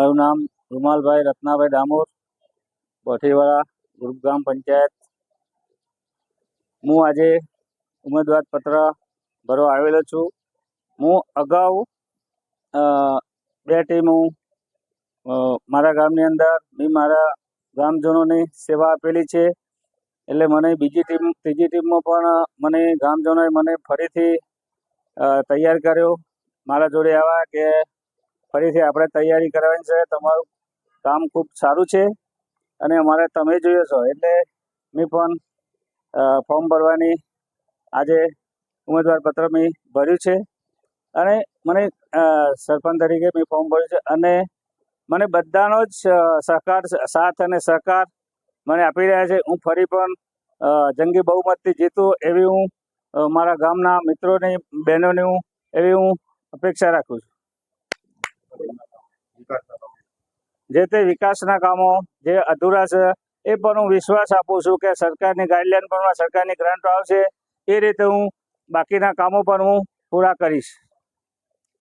મારું નામ રૂમાલભાઈ રત્નાભાઈ ડામોર બોઠીવાળા ગ્રુપગ્રામ પંચાયત. હું આજે ઉમેદવાર પત્ર ભરવા આવેલો છું. હું અગાઉ બે ટીમ હું મારા ગામની અંદર મેં મારા ગ્રામજનોની સેવા આપેલી છે. એટલે મને બીજી ટીમ, ત્રીજી ટીમમાં પણ મને ગામજનોએ મને ફરીથી તૈયાર કર્યો. મારા જોડે આવા કે ફરીથી આપણે તૈયારી કરવાની છે. તમારું કામ ખૂબ સારું છે અને અમારે તમે જોઈએ છો. એટલે મેં પણ ફોર્મ ભરવાની આજે ઉમેદવાર પત્ર મેં ભર્યું છે. અને મને સરપંચ તરીકે મેં ફોર્મ ભર્યું છે અને મને બધાનો જ સહકાર, સાથ અને સહકાર મને આપી રહ્યા છે. હું ફરી પણ જંગી બહુમતથી જીતું એવી હું મારા ગામના મિત્રોની, બહેનોની હું એવી હું અપેક્ષા રાખું છું. જે તે વિકાસના કામો જે અધૂરા છે, એ પણ હું વિશ્વાસ આપું છું કે સરકારની ગાઈડલાઈન પણ સરકારની ગ્રાન્ટો આવશે, એ રીતે હું બાકીના કામો પણ હું પૂરા કરીશ.